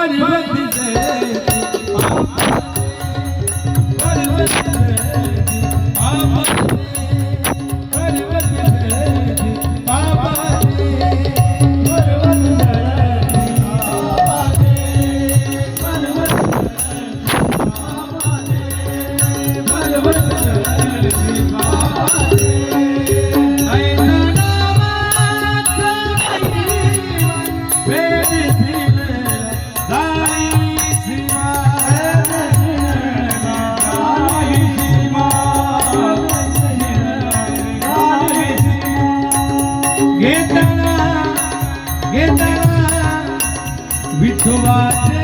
पर्वत घेताना घेताना विठोबाचे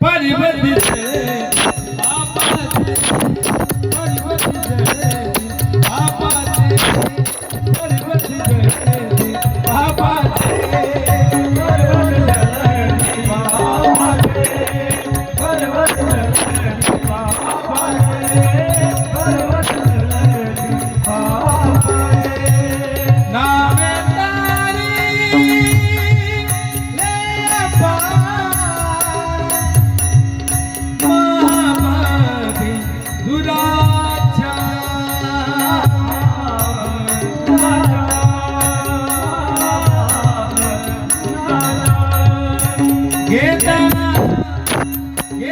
परिवर्तित पापाचे परिवर्तित पापाचे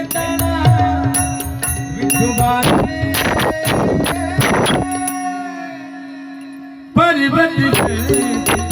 घेताना विठोबाचे. परिवर्तित